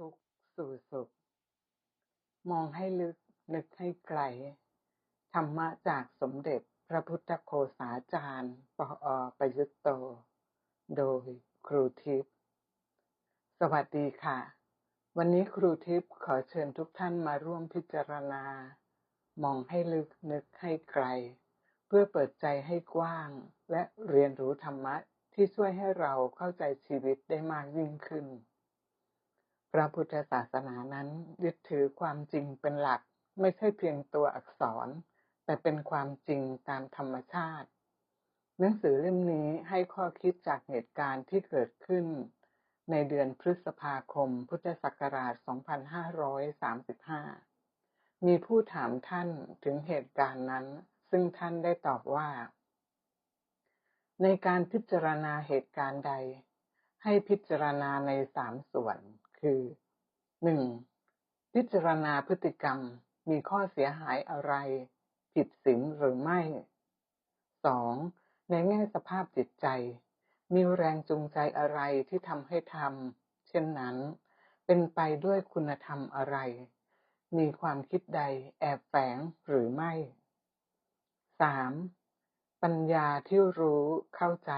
ทุกข์สู่สุข มองให้ลึกนึกให้ไกล ธรรมะจากสมเด็จพระพุทธโฆษาจารย์ปออประยุตโต โดยครูทิพย์สวัสดีค่ะ วันนี้ครูทิพย์ขอเชิญทุกท่านมาร่วมพิจารณา มองให้ลึกนึกให้ไกล เพื่อเปิดใจให้กว้าง และเรียนรู้ธรรมะที่ช่วยให้เราเข้าใจชีวิตได้มากยิ่งขึ้น พระพุทธศาสนานั้นยึดถือความจริงเป็นหลัก ไม่ใช่เพียงตัวอักษร แต่เป็นความจริงตามธรรมชาติ หนังสือเล่มนี้ให้ข้อคิดจากเหตุการณ์ที่เกิดขึ้น ในเดือนพฤษภาคม พุทธศักราช 2535 มีผู้ถามท่านถึงเหตุการณ์นั้น ซึ่งท่านได้ตอบว่า ในการพิจารณาเหตุการณ์ใด ให้พิจารณาในสามส่วน คือหนึ่งพิจารณาพฤติกรรมมีข้อเสียหายอะไร ผิดศีลหรือไม่สองในแง่สภาพจิตใจ มีแรงจูงใจอะไรที่ทำให้ทำเช่นนั้น เป็นไปด้วยคุณธรรมอะไร มีความคิดใดแอบแฝงหรือไม่สามปัญญาที่รู้เข้าใจ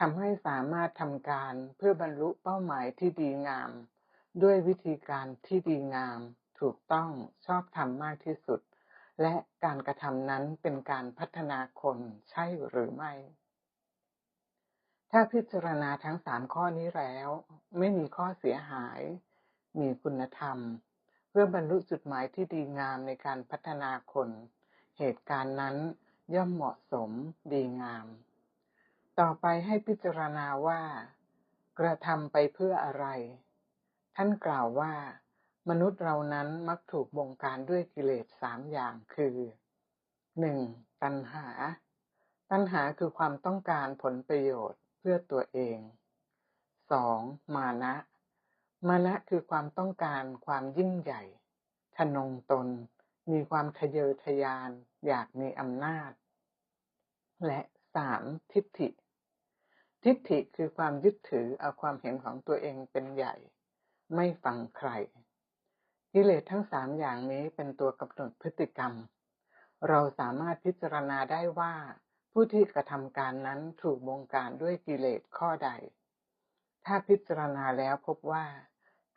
ทำให้สามารถทำการเพื่อบรรลุเป้าหมายที่ดีงาม ด้วยวิธีการที่ดีงาม ถูกต้องชอบทำมากที่สุด และการกระทำนั้นเป็นการพัฒนาคนใช่หรือไม่ ถ้าพิจารณาทั้งสามข้อนี้แล้ว ไม่มีข้อเสียหาย มีคุณธรรม เพื่อบรรลุจุดหมายที่ดีงามในการพัฒนาคน เหตุการณ์นั้นย่อมเหมาะสมดีงาม ต่อไปให้พิจารณาว่า กระทำไปเพื่ออะไร ท่านกล่าวว่า มนุษย์เรานั้นมักถูกบงการด้วยกิเลสสามอย่างคือหนึ่งตัณหา ตัณหาคือความต้องการผลประโยชน์เพื่อตัวเองสองมานะ มานะคือความต้องการความยิ่งใหญ่ ทนงตน มีความทะเยอทะยาน อยากมีอำนาจ และสามทิฏฐิ ทิฏฐิคือความยึดถือเอาความเห็นของตัวเองเป็นใหญ่ ไม่ฟังใครกิเลสทั้งสามอย่างนี้เป็นตัวกำหนดพฤติกรรม เราสามารถพิจารณาได้ว่า ผู้ที่กระทำการนั้นถูกบงการด้วยกิเลสข้อใด ถ้าพิจารณาแล้วพบว่า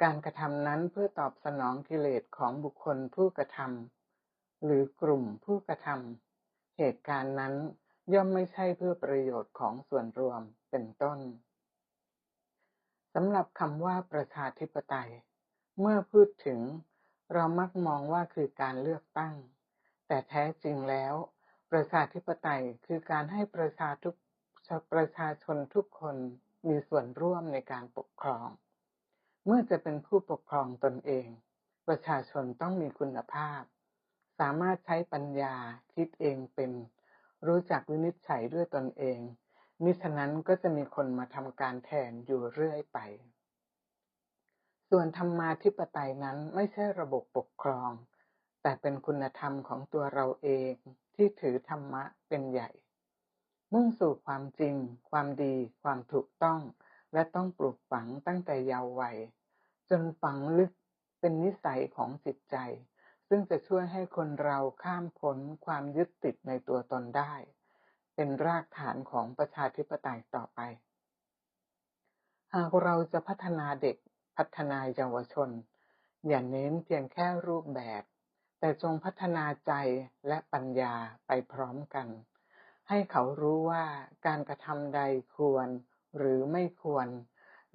การกระทำนั้นเพื่อตอบสนองกิเลสของบุคคลผู้กระทำหรือกลุ่มผู้กระทำเหตุการณ์นั้น ย่อมไม่ใช่เพื่อประโยชน์ของส่วนรวมเป็นต้นสำหรับคำว่าประชาธิปไตย เมื่อพูดถึง เรามักมองว่าคือการเลือกตั้ง แต่แท้จริงแล้ว ประชาธิปไตยคือการให้ประชาทุกประชาชนทุกคนมีส่วนร่วมในการปกครอง เมื่อจะเป็นผู้ปกครองตนเอง ประชาชนต้องมีคุณภาพ สามารถใช้ปัญญาคิดเองเป็น รู้จักวินิจฉัยด้วยตนเอง มิฉะนั้นก็จะมีคนมาทำการแทนอยู่เรื่อยไป ส่วนธรรมาธิปไตยนั้นไม่ใช่ระบบปกครอง แต่เป็นคุณธรรมของตัวเราเองที่ถือธรรมะเป็นใหญ่ มุ่งสู่ความจริง ความดี ความถูกต้อง และต้องปลูกฝังตั้งแต่เยาว์วัย จนฝังลึกเป็นนิสัยของจิตใจ ซึ่งจะช่วยให้คนเราข้ามพ้นความยึดติดในตัวตนได้ เป็นรากฐานของประชาธิปไตยต่อไป หากเราจะพัฒนาเด็กพัฒนาเยาวชน อย่าเน้นเพียงแค่รูปแบบ แต่จงพัฒนาใจและปัญญาไปพร้อมกัน ให้เขารู้ว่าการกระทำใดควรหรือไม่ควร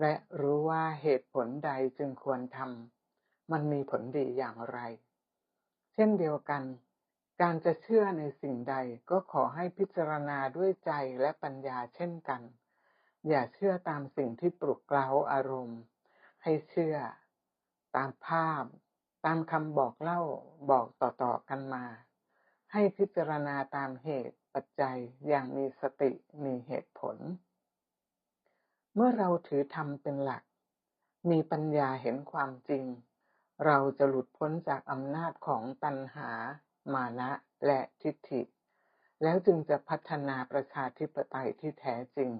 และรู้ว่าเหตุผลใดจึงควรทำมันมีผลดีอย่างไร เช่นเดียวกัน การจะเชื่อในสิ่งใดก็ขอให้พิจารณาด้วยใจและปัญญาเช่นกัน อย่าเชื่อตามสิ่งที่ปลุกเร้าอารมณ์ ให้เชื่อ ตามภาพ ตามคำบอกเล่าบอกต่อๆกันมา ให้พิจารณาตามเหตุปัจจัยอย่างมีสติมีเหตุผล เมื่อเราถือธรรมเป็นหลัก มีปัญญาเห็นความจริง เราจะหลุดพ้นจากอำนาจของตัณหา มานะ และทิฏฐิ แล้วจึงจะพัฒนาประชาธิปไตยที่แท้จริง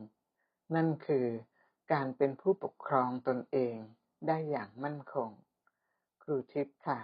นั่นคือการเป็นผู้ปกครองตนเองได้อย่างมั่นคง ครูทิพย์ค่ะ